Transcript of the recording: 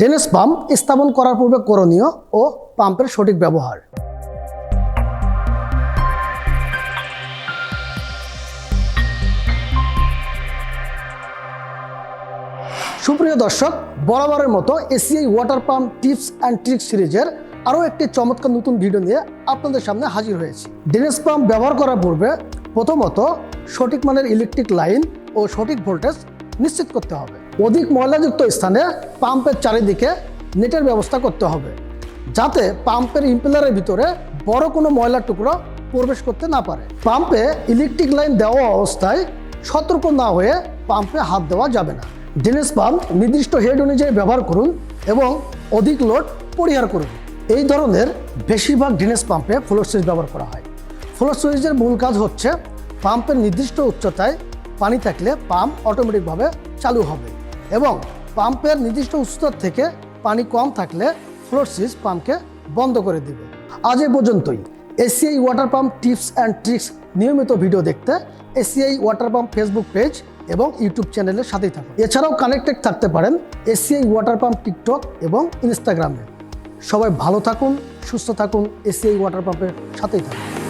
ডেনেস pump স্থাপন করার পূর্বে করণীয় ও পাম্পের সঠিক ব্যবহার। সুপ্রিয় দর্শক, বরাবরের মতো ACI water pump tips and tricks সিরিজের আরও একটি চমৎকার নতুন ভিডিও নিয়ে আপনাদের সামনে হাজির হয়েছি। ডেনেস পাম্প ব্যবহার করার পূর্বে প্রথমত সঠিক মানের ইলেকট্রিক লাইন ও সঠিক ভোল্টেজ নিশ্চিত করতে হবে। অধিক ময়লাযুক্ত স্থানে পাম্পের চারিদিকে নেটের ব্যবস্থা করতে হবে, যাতে পাম্পের ইম্পেলারের ভিতরে বড় কোনো ময়লার টুকরো প্রবেশ করতে না পারে। পাম্পে ইলেকট্রিক লাইন দেওয়া অবস্থায় সতর্ক না হয়ে পাম্পে হাত দেওয়া যাবে না। ড্রেনেজ পাম্প নির্দিষ্ট হেড অনুযায়ী ব্যবহার করুন এবং অধিক লোড পরিহার করুন। এই ধরনের বেশিরভাগ ড্রেনেজ পাম্পে ফ্লোর সুইচ ব্যবহার করা হয়। ফ্লোর সুইচের মূল কাজ হচ্ছে পাম্পের নির্দিষ্ট উচ্চতায় পানি থাকলে পাম্প অটোমেটিকভাবে চালু হবে। এবং পাম্পের নির্দিষ্ট উচ্চতার থেকে পানি কম থাকলে ফ্লোর সুইচ পাম্পকে বন্ধ করে দিবে। আজ এ পর্যন্তই। ACI water pump tips and tricks নিয়মিত ভিডিও দেখতে ACI water pump Facebook page এবং ইউটিউব চ্যানেলের সাথেই থাকুন। এছাড়াও কানেক্টেড থাকতে পারেন এসিআই ওয়াটার পাম্প টিকটক এবং ইনস্টাগ্রামে। সবাই ভালো থাকুন, সুস্থ থাকুন, এসিআই ওয়াটার পাম্পের সাথেই থাকুন।